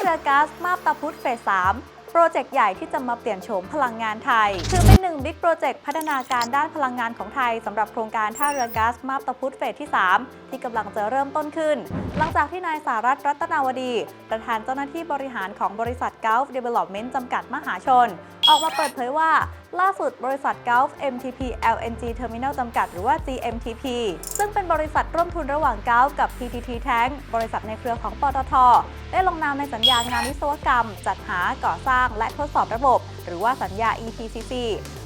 เรือก๊าซมาบตาพุธเฟส 3 โปรเจกต์ใหญ่ที่จะมาเปลี่ยนโฉมพลังงานไทยถือเป็นหนึ่งบิ๊กโปรเจกต์พัฒนาการด้านพลังงานของไทยสำหรับโครงการท่าเรือก๊าซมาบตาพุธเฟสที่ 3 ที่กำลังจะเริ่มต้นขึ้น หลังจากที่นายสารัตน์รัตนาวดี ประธานเจ้าหน้าที่บริหารของบริษัท Gulf Development จำกัดมหาชน ออกมาเปิดเผยว่าล่าสุดบริษัท Gulf MTP LNG Terminal จำกัดหรือว่า GMTP ซึ่งเป็นบริษัทร่วมทุนระหว่าง Gulf กับ PTT Tank บริษัทในเครือของปตท ได้ลงนามในสัญญางานวิศวกรรม จัดหาก่อสร้างและทดสอบระบบ หรือว่าสัญญา EPCC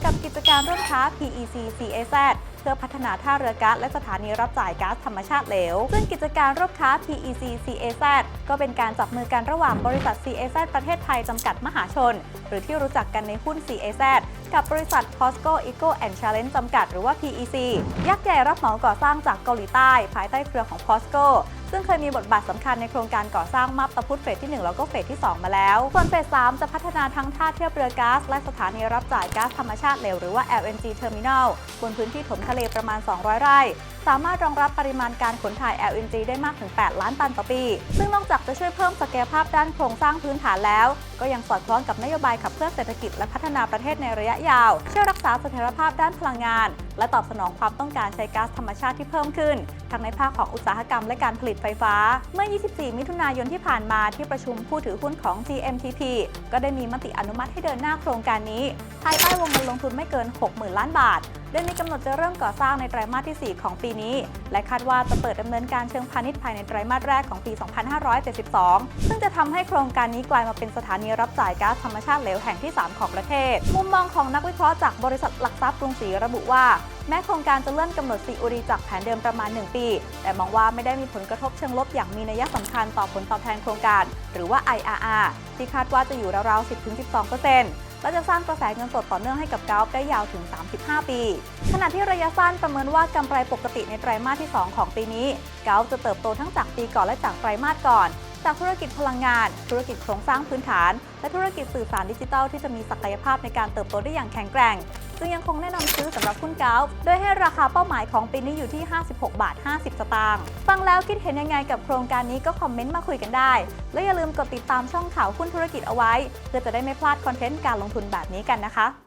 กับกิจการร่วมค้า PEC CAZ เพื่อพัฒนาท่าเรือก๊าซและสถานีรับจ่ายก๊าซธรรมชาติเหลว ซึ่งกิจการร่วมค้า PEC CAZ ก็เป็นการจับมือกันระหว่างบริษัท CAZ ประเทศไทยจำกัดมหาชน หรือที่รู้จักกันในหุ้น CAZ กับบริษัท POSCO Eco and Challenge จำกัดหรือว่า PEC ยักษ์ใหญ่รับเหมาก่อสร้างจากเกาหลีใต้ ภายใต้เครือของ POSCO ซึ่งเคยมีบทบาทสำคัญในโครงการก่อสร้างมับตะพุธเฟสที่ 1 แล้วก็เฟสที่ 2 มาแล้ว ส่วนเฟส 3 จะพัฒนาทั้งท่าเทียบเรือก๊าซและสถานีรับจ่ายก๊าซธรรมชาติเหลวหรือว่า LNG Terminal บนพื้นที่ถมทะเลประมาณ 200 ไร่ สามารถรองรับปริมาณการขนถ่าย LNG ได้มากถึง 8 ล้านตันต่อปี ซึ่งนอกจากจะช่วยเพิ่มศักยภาพด้านโครงสร้างพื้นฐานแล้ว ก็ยังสอดคล้องกับนโยบายขับเคลื่อนเศรษฐกิจและพัฒนาประเทศในระยะยาว ช่วยรักษาเสถียรภาพด้านพลังงาน และตอบสนองความต้องการใช้ก๊าซธรรมชาติที่เพิ่มขึ้น ทั้งในภาคของอุตสาหกรรมและการผลิตไฟฟ้า เมื่อ 24 มิถุนายนที่ผ่านมาที่ประชุมผู้ถือหุ้นของ GMTP ก็ได้มีมติอนุมัติให้เดินหน้าโครงการนี้ภายใต้วงเงินลงทุนไม่เกิน 60,000 ล้านบาท โดยมีกำหนดจะเริ่มก่อสร้างในไตรมาสที่ 4 ของปีนี้ และคาดว่าจะเปิดดำเนินการเชิงพาณิชย์ภายในไตรมาสแรกของปี 2572 ซึ่งจะทำให้โครงการนี้กลายมาเป็นสถานีรับจ่ายก๊าซธรรมชาติเหลวแห่งที่ 3 ของประเทศ มุมมองของนักวิเคราะห์จากบริษัทหลักทรัพย์กรุงศรีระบุว่าแม้โครงการจะเลื่อนกำหนด COD จากแผนเดิมประมาณ 1 ปี แต่มองว่าไม่ได้มีผลกระทบเชิงลบอย่างมีนัยสำคัญต่อผลตอบแทนโครงการ หรือว่า IRR ที่คาดว่าจะอยู่ราวๆ 10-12% และจะสร้างกระแสเงินสดต่อเนื่องให้กับกราฟได้ยาวถึง 35 ปี ขณะที่ระยะสั้นประเมินว่ากำไรปกติในไตรมาสที่ 2 ของปีนี้กราฟจะเติบโตทั้งจากปีก่อนและจากไตรมาสก่อน จากธุรกิจพลังงาน ธุรกิจโครงสร้างพื้นฐาน และธุรกิจสื่อสารดิจิทัลที่จะมีศักยภาพในการเติบโตได้อย่างแข็งแกร่ง จึงยังคงแนะนำซื้อสำหรับหุ้นก้าโดยให้ราคาเป้าหมายของปีนี้อยู่ที่ 56 บาท 50 สตางค์ฟังแล้วคิดเห็นยังไงกับโครงการนี้ก็คอมเมนต์มาคุยกันได้ และอย่าลืมกดติดตามช่องข่าวหุ้นธุรกิจเอาไว้ เพื่อจะได้ไม่พลาดคอนเทนต์การลงทุนแบบนี้กันนะคะ